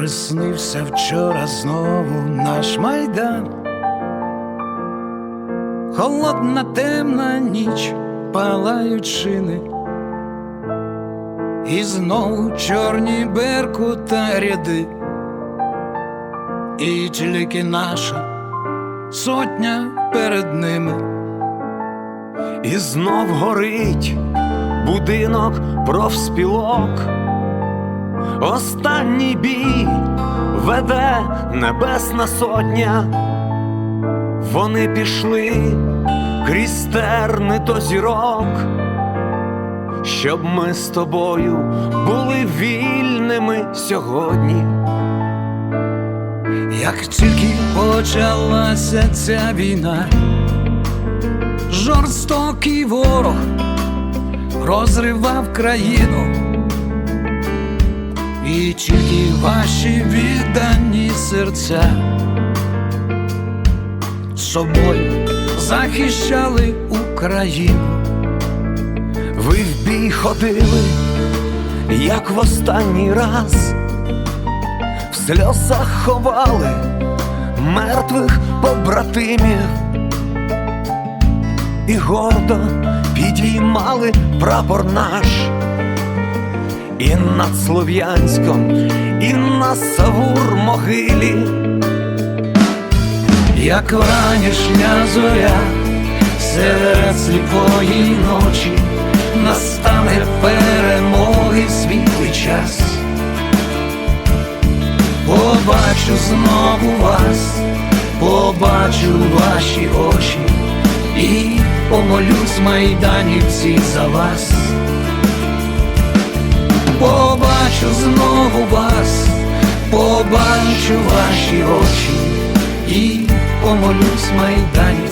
Приснився вчора знову наш майдан. Холодна темна ніч, палають шини, і знову чорні берку та ряди, і тільки наша сотня перед ними. І знов горить будинок профспілок. Останній бій веде небесна сотня. Вони пішли крізь терни до зірок, щоб ми з тобою були вільними сьогодні. Як тільки почалася ця війна, жорстокий ворог розривав країну, тільки ваші віддані серця. Собою захищали Україну. Ви в бій ходили, як в останній раз, в сльозах ховали мертвих побратимів. І гордо підіймали прапор наш і над Слов'янськом, і на Савур могилі. Як вранішня зоря серед сліпої ночі настане перемоги світлий час. Побачу знову вас, побачу ваші очі і помолюсь майданівці за вас. Побачу знову вас, побачу ваші очі і помолюсь майданівці